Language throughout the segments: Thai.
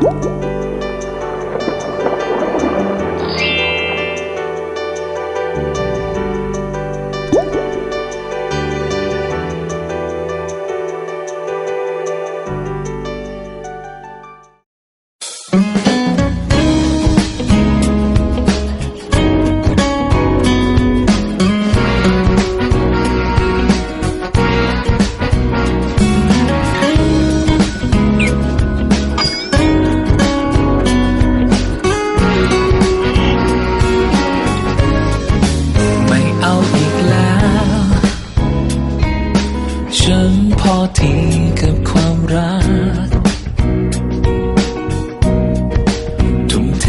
ไ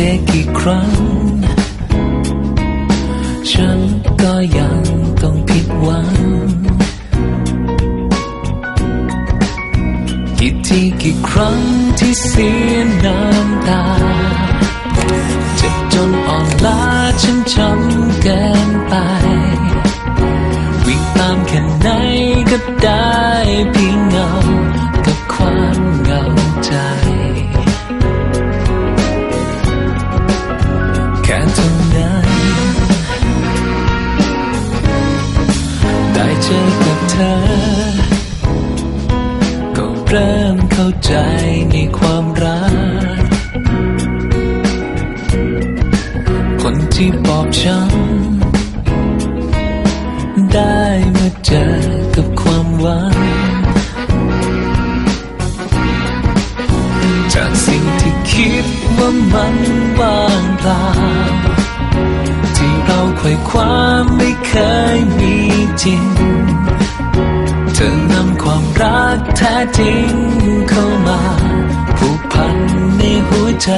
เทกี่ครั้ง ฉันก็ยังต้องผิดหวัง กี่ทีกี่ครั้งที่เสียน้ำตา เจ็บจนอ่อนล้าฉันจำเกินไป วิ่งตามแค่ไหนก็ได้เพียงเงา กับความเหงาใจ อ ก็เริ่มเข้าใจในความรัก คนที่บอบช้ำได้มาเจอกับความหวัง จากสิ่งที่คิดว่ามันว่างเปล่าที่เราไขว่คว้าไม่เคยมีจริง ธอนำความรักแท้จริงเข้ามาผูกพันในหัวใจ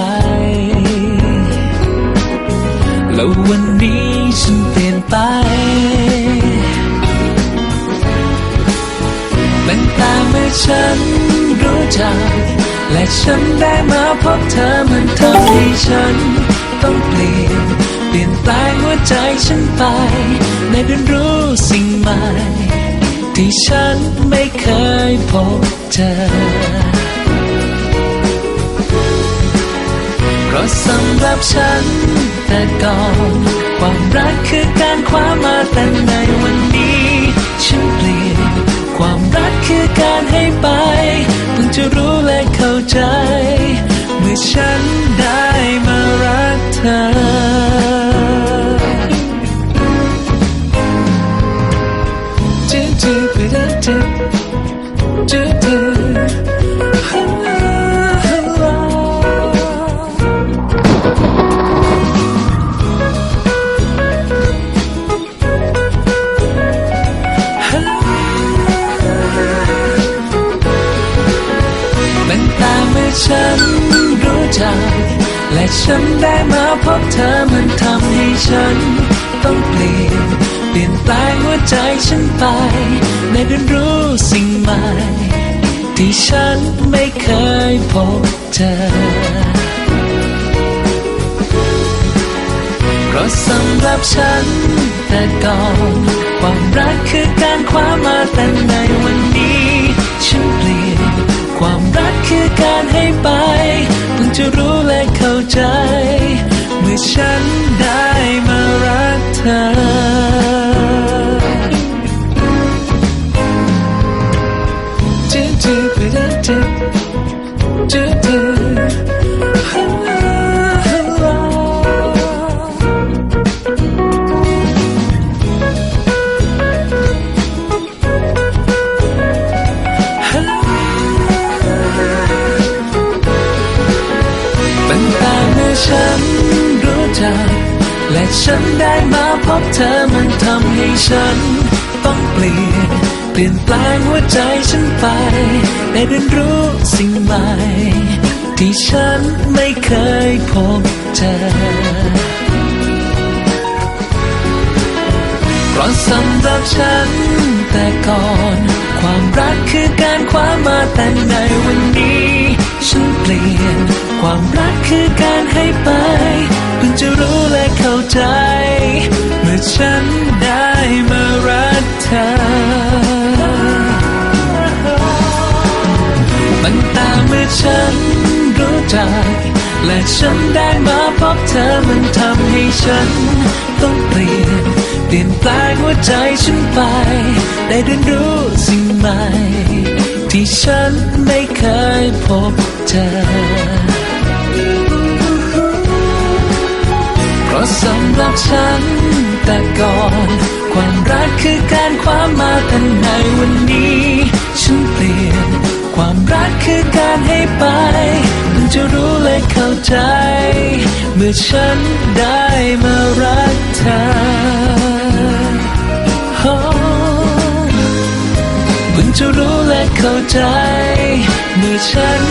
แล้ววันนี้ฉันเปลี่ยนไปตั้งแต่เมื่อฉันรู้จัก และฉันได้มาพบเธอมันทำให้ฉันต้องเปลี่ยนเปลี่ยนแปลงหัวใจฉันไป ในเรียนรู้สิ่งใหม่ ที่ฉันไม่เคยพบเจอ เพราะสำหรับฉันแต่ก่อนความรักคือการคว้ามาแต่ในวันนี้ ฉันเปลี่ยนความรักคือการให้ไป ฉันรู้จักและฉันได้มาพบเธอมันทำให้ฉัน ต้องเปลี่ยน เปลี่ยนแปลงหัวใจฉันไป ในเรียนรู้สิ่งใหม่ ที่ฉันไม่เคยพบเจอเพราะสำหรับฉันแต่ก่อนความรักคือการคว้ามาแต่ในวันนี้ ฉันเปลี่ยน ความรักคือการให้ไปเพิ่งจะรู้และเข้าใจ เมื่อฉันได้ ม และฉันได้มาพบเธอมันทำให้ฉัน ต้องเปลี่ยน เปลี่ยนแปลงหัวใจฉันไป ได้เรียนรู้สิ่งใหม่ ที่ฉันไม่เคยพบเจอเพราะสำหรับฉันแต่ก่อน ความรักคือการคว้ามาแต่ในวันนี้ ฉันเปลี่ยน ความรักคือการให้ไปเพิ่งจะรู้และ ใจ เมื่อฉันได้มารักเธอตั้งแต่เมื่อฉันรู้รู้จัก และฉันได้มาพบเธอมันทำให้ฉันต้องเปลี่ยนเปลี่ยนแปลงหัวใจฉันไป ได้เรียนรู้สิ่งใหม่ ที่ฉันไม่เคยพบเจอ ราะสำหรับฉัน แต่ก่อน ความรักคือการคว้ามมาแต่ในวันนี้ ฉันเปลี่ยน ความรักคือการให้ไปเพิ่งจะรู้และเข้าใจ เมื่อฉันได้มารักเธอเพิ่งจะรู้และเข้าใจ เมื่อฉัน